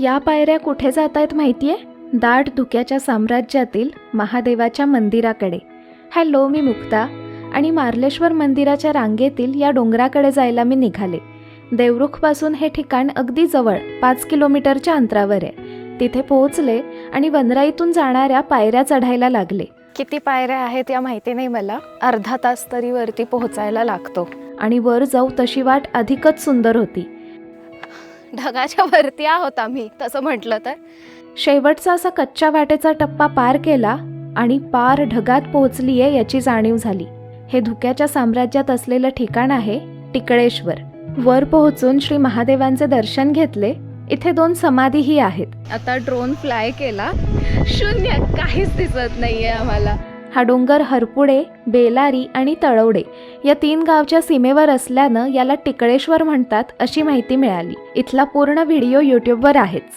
या पायऱ्या कुठे जात आहेत माहितीये? दाट धुक्याच्या साम्राज्यातील महादेवाच्या मंदिराकडे. हॅलो मी मुक्ता. आणि मार्लेश्वर मंदिराच्या रांगेतील या डोंगराकडे जायला मी निघाले. देवरुखपासून हे ठिकाण अगदी जवळ पाच किलोमीटरच्या अंतरावर आहे. तिथे पोहोचले आणि वनराईतून जाणाऱ्या पायऱ्या चढायला लागले. किती पायऱ्या आहेत या माहिती नाही मला. अर्धा तास तरी वरती पोहोचायला लागतो. आणि वर जाऊ तशी वाट अधिकच सुंदर होती. ढगाच्या वरती आहोत आम्ही तसं म्हटलं तर. शेवटचा असा कच्च्या वाटेचा टप्पा पार केला आणि पार ढगात पोहोचलीये याची जाणीव झाली. हे धुक्याच्या साम्राज्यात असलेलं ठिकाण आहे टिकळेश्वर. वर पोहोचून श्री महादेवांचे दर्शन घेतले इथे दोन समाधीही आहेत. आता ड्रोन फ्लाय केला. शून्य काहीच दिसत नाहीये आम्हाला. हा डोंगर हरपुडे बेलारी आणि तळवडे या तीन गावच्या सीमेवर असल्यानं याला टिकळेश्वर म्हणतात अशी माहिती मिळाली. इथला पूर्ण व्हिडिओ यूट्यूबवर आहेच.